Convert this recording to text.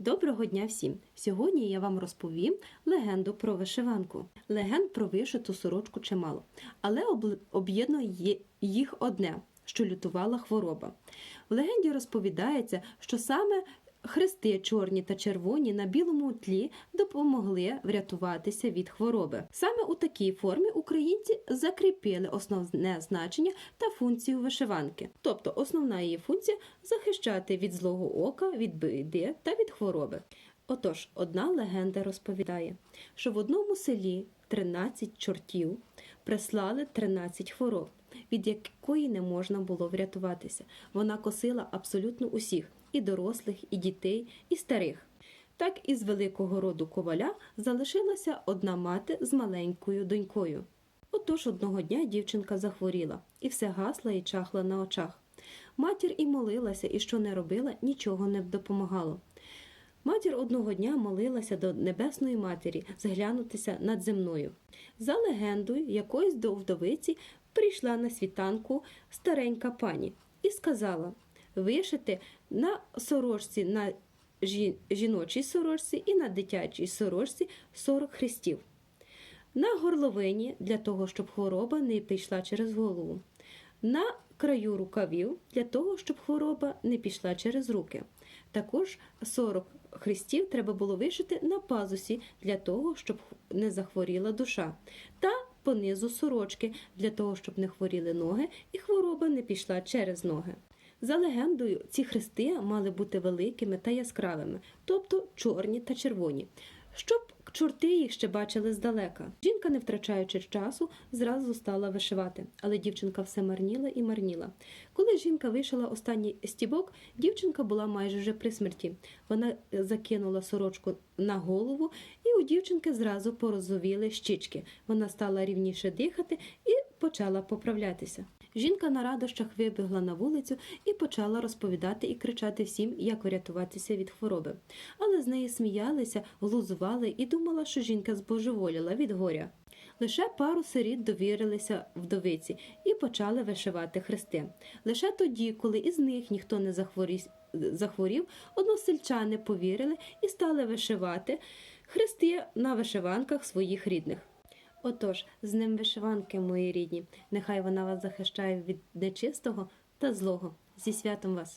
Доброго дня всім! Сьогодні я вам розповім легенду про вишиванку. Легенд про вишиту сорочку чимало, але об'єднує їх одне, що лютувала хвороба. В легенді розповідається, що саме хрести чорні та червоні на білому тлі допомогли врятуватися від хвороби. Саме у такій формі українці закріпили основне значення та функцію вишиванки. Тобто основна її функція захищати від злого ока, від биди та від хвороби. Отож, одна легенда розповідає, що в одному селі 13 чортів прислали 13 хвороб, від якої не можна було врятуватися. Вона косила абсолютно усіх і дорослих, і дітей, і старих. Так із великого роду коваля залишилася одна мати з маленькою донькою. Отож одного дня дівчинка захворіла і все гасла і чахла на очах. Матір і молилася, і що не робила, нічого не допомагало. Матір одного дня молилася до Небесної Матері зглянутися над земною. За легендою, якоїсь до вдовиці прийшла на світанку старенька пані і сказала вишити на сорочці на жіночій сорочці і на дитячій сорочці 40 хрестів. На горловині для того, щоб хвороба не пішла через голову. На краю рукавів для того, щоб хвороба не пішла через руки. Також 40 хрестів треба було вишити на пазусі для того, щоб не захворіла душа, та понизу сорочки для того, щоб не хворіли ноги і хвороба не пішла через ноги. За легендою, ці хрести мали бути великими та яскравими, тобто чорні та червоні, щоб чорти їх ще бачили здалека. Жінка, не втрачаючи часу, зразу стала вишивати, але дівчинка все марніла і марніла. Коли жінка вишила останній стібок, дівчинка була майже вже при смерті. Вона закинула сорочку на голову, і у дівчинки зразу порозовіли щічки. Вона стала рівніше дихати і почала поправлятися. Жінка на радощах вибігла на вулицю і почала розповідати і кричати всім, як врятуватися від хвороби. Але з неї сміялися, глузували і думала, що жінка збожеволіла від горя. Лише пару сиріт довірилися вдовиці і почали вишивати хрести. Лише тоді, коли із них ніхто не захворів, захворів, односельчани повірили і стали вишивати хрести на вишиванках своїх рідних. Отож, з ним вишиванки, мої рідні, нехай вона вас захищає від нечистого та злого. Зі святом вас!